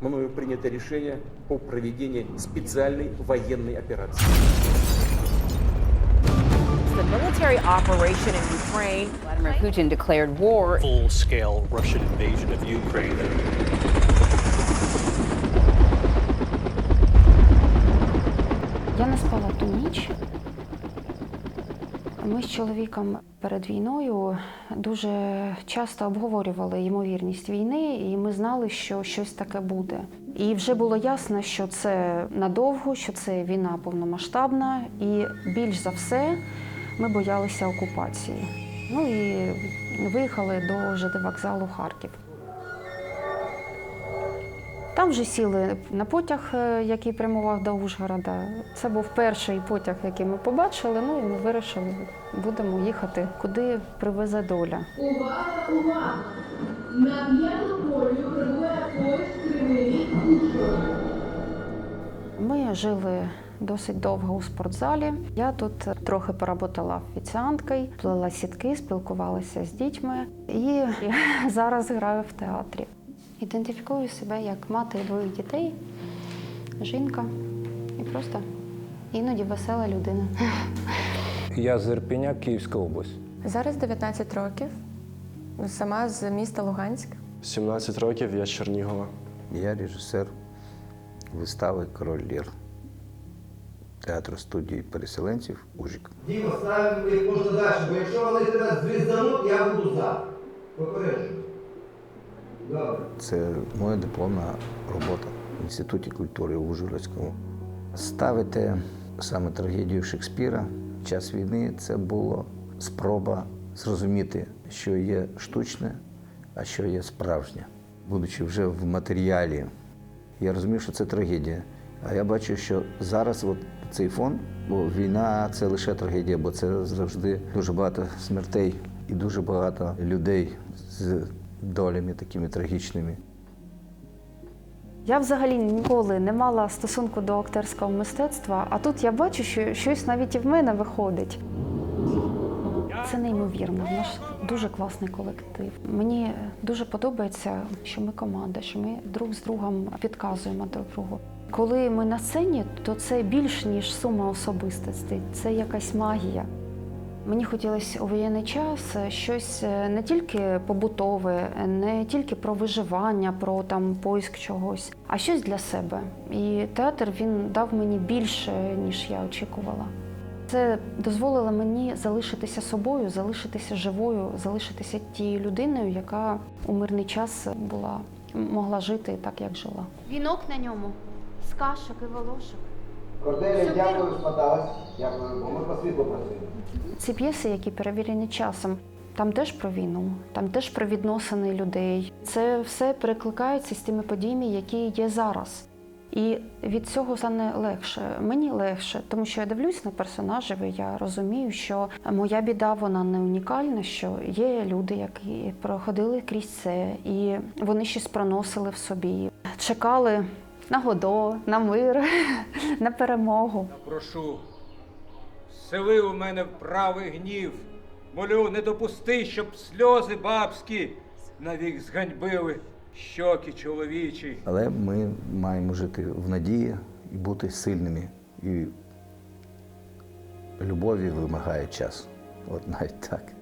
мною принято решение о проведении специальной военной операции. The military operation in Ukraine. Vladimir Putin declared war. full scale Russian invasion of Ukraine. Я не спала ту ніч. Ми з чоловіком перед війною дуже часто обговорювали ймовірність війни, і ми знали, що щось таке буде. І вже було ясно, що це надовго, що це війна повномасштабна, і більш за все ми боялися окупації. Ну і виїхали до ЖД вокзалу Харків. Там вже сіли на потяг, е, який прямував до Ужгорода. Це був перший потяг, який ми побачили. Ну і ми вирішили, будемо їхати, куди привезе доля. Увага, увага! На п'ятому полю прибуває поїзд Кривий Ріг Ужгород. Ми жили досить довго у спортзалі. Я тут трохи поработала офіціанткою, плела сітки, спілкувалася з дітьми і зараз граю в театрі. Ідентифікую себе як мати двоїх дітей, жінка і просто іноді весела людина. Я з Ірпеня, Київська область. Зараз 19 років. Сама з міста Луганськ. 17 років я з Чернігова. Я режисер вистави Король Лір театру студії переселенців Ужик. Діма, ставимо як можна далі, бо якщо вони тебе звіздануть, я буду за. Попереджую. Це моя дипломна робота в Інституті культури у Ужгородському. Ставити саме трагедію Шекспіра в час війни це була спроба зрозуміти, що є штучне, а що є справжнє. Будучи вже в матеріалі, я розумів, що це трагедія. А я бачу, що зараз от цей фон, бо війна це лише трагедія, бо це завжди дуже багато смертей і дуже багато людей з долями такими трагічними. Я взагалі ніколи не мала стосунку до акторського мистецтва, а тут я бачу, що щось навіть і в мене виходить. Це неймовірно. В нас дуже класний колектив. Мені дуже подобається, що ми команда, що ми друг з другом підказуємо друг другу. Коли ми на сцені, то це більш ніж сума особистостей, це якась магія. Мені хотілося у воєнний час щось е, не тільки побутове, не тільки про виживання, про там поиск чогось, а щось для себе. І театр він дав мені більше, ніж я очікувала. Це дозволило мені залишитися собою, залишитися живою, залишитися тією людиною, яка у мирний час була могла жити так, як жила. Вінок на ньому з кашок і волошок. Корделія, дякую, смоталась. Дякую, бо ми по світлу працюємо. Ці п'єси, які перевірені часом, там теж про війну, там теж про відносини людей. Це все перекликається з тими подіями, які є зараз. І від цього стане легше. Мені легше, тому що я дивлюсь на персонажів, і я розумію, що моя біда вона не унікальна, що є люди, які проходили крізь це, і вони щось проносили в собі, чекали на Годо, на мир, на перемогу. Прошу, сели у мене правий гнів. Молю, не допусти, щоб сльози бабські навік зганьбили щоки чоловічі. Але ми маємо жити в надії і бути сильними. І любові вимагає час. От навіть так.